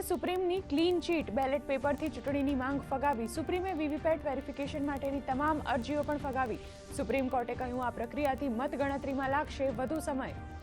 અને સુપ્રીમની clean chit ballot પેપરથી ચૂંટણીની માંગ ફગાવી. સુપ્રીમે વીવીપેટ વેરિફિકેશન માટેની તમામ અરજીઓ પણ ફગાવી. સુપ્રીમ કોર્ટે કહ્યું, આ પ્રક્રિયાથી મતગણતરીમાં લાગશે વધુ સમય.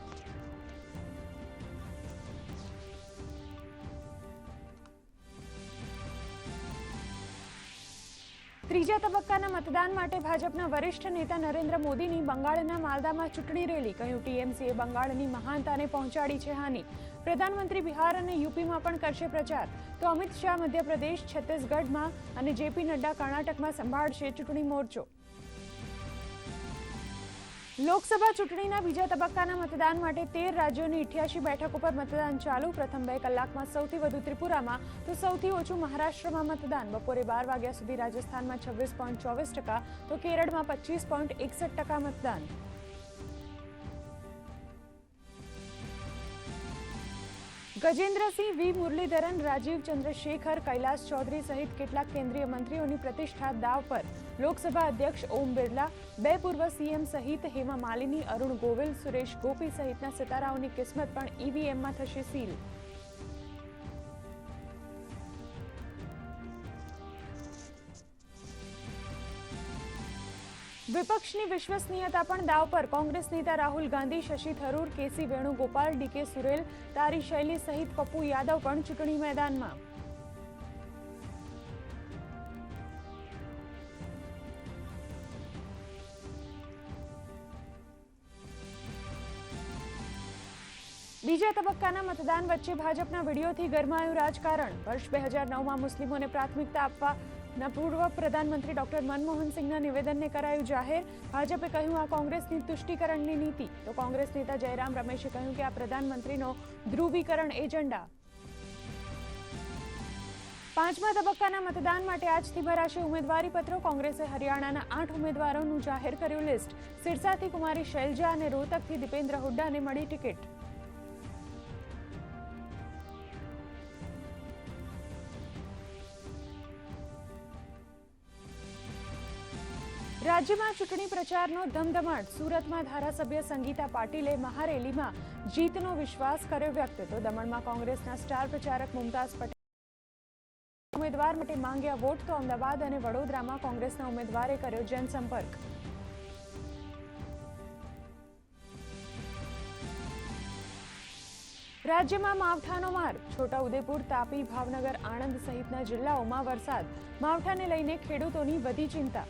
ત્રીજા તબક્કાના મતદાન માટે ભાજપના વરિષ્ઠ નેતા નરેન્દ્ર મોદીની બંગાળના માલદામાં ચૂંટણી રેલી, કહ્યું ટીએમસીએ બંગાળની મહાનતાને પહોંચાડી છે હાનિ. પ્રધાનમંત્રી બિહાર અને યુપીમાં પણ કરશે પ્રચાર. તો અમિત શાહ મધ્યપ્રદેશ, છત્તીસગઢમાં અને જેપી નડ્ડા કર્ણાટકમાં સંભાળશે ચૂંટણી મોરચો. લોકસભા ચૂંટણીના બીજા તબક્કાના મતદાન માટે તેર રાજ્યોની ઇઠ્યાસી બેઠકો પર મતદાન ચાલુ. પ્રથમ બે કલાકમાં સૌથી વધુ ત્રિપુરામાં તો સૌથી ઓછું મહારાષ્ટ્રમાં મતદાન. બપોરે બાર વાગ્યા સુધી રાજસ્થાનમાં છવ્વીસ પોઈન્ટ ચોવીસ ટકા તો કેરળમાં પચીસ પોઈન્ટ એકસઠ ટકા મતદાન. ગજેન્દ્રસિંહ વી. મુરલીધરન, રાજીવ ચંદ્રશેખર, કૈલાસ ચૌધરી સહિત કેટલાક કેન્દ્રીય મંત્રીઓની પ્રતિષ્ઠા દાવ પર લોકસભા અધ્યક્ષ ઓમ બિરલા, બે પૂર્વ સીએમ સહિત હેમા માલિની, અરુણ ગોવિલ, સુરેશ ગોપી સહિતના સિતારાઓની કિસ્મત પણ ઈવીએમમાં થશે સીલ. વિપક્ષની વિશ્વસનીયતા પણ દાવ પર. કોંગ્રેસ નેતા Rahul Gandhi, Shashi Tharoor, K C Venugopal D K સુરેલ, તારી શૈલી સહિત પપ્પુ યાદવ પણ ચૂંટણી મેદાનમાં. બીજા તબક્કાના મતદાન વચ્ચે ભાજપના વિડીયોથી ગરમાયું રાજકારણ. વર્ષ બે હજાર નવમાં મુસ્લિમોને પ્રાથમિકતા આપવા ના, પૂર્વ પ્રધાનમંત્રી ડોક્ટર મનમોહન સિંહના નિવેદનને કરાયું જાહેર. ભાજપે કહ્યું, આ કોંગ્રેસની તુષ્ટિકરણની નીતિ. તો કોંગ્રેસ નેતા જયરામ રમેશે કહ્યું કે આ પ્રધાનમંત્રીનો ધ્રુવીકરણ એજન્ડા. પાંચમા તબક્કાના મતદાન માટે આજથી ભરાશે ઉમેદવારી પત્રો કોંગ્રેસે હરિયાણાના આઠ ઉમેદવારોનું જાહેર કર્યું લિસ્ટ. સિરસાથી કુમારી શૈલજા અને રોહતકથી દીપેન્દ્ર હુડ્ડાને મળી ટિકિટ. રાજ્યમાં ચૂંટણી પ્રચારનો ધમધમાટ. સુરતમાં ધારાસભ્ય સંગીતા પાટીલે મહારેલીમાં જીતનો વિશ્વાસ કર્યો વ્યક્ત. તો દમણમાં કોંગ્રેસના સ્ટાર પ્રચારક મુમતાઝ પટેલ ઉમેદવાર માટે માંગ્યા વોટ તો અમદાવાદ અને વડોદરામાં કોંગ્રેસના ઉમેદવારે કર્યો જનસંપર્ક. રાજ્યમાં માવઠાનો માર છોટાઉદેપુર, તાપી, ભાવનગર, આણંદ સહિતના જિલ્લાઓમાં વરસાદ. માવઠાને લઈને ખેડૂતોની વધી ચિંતા.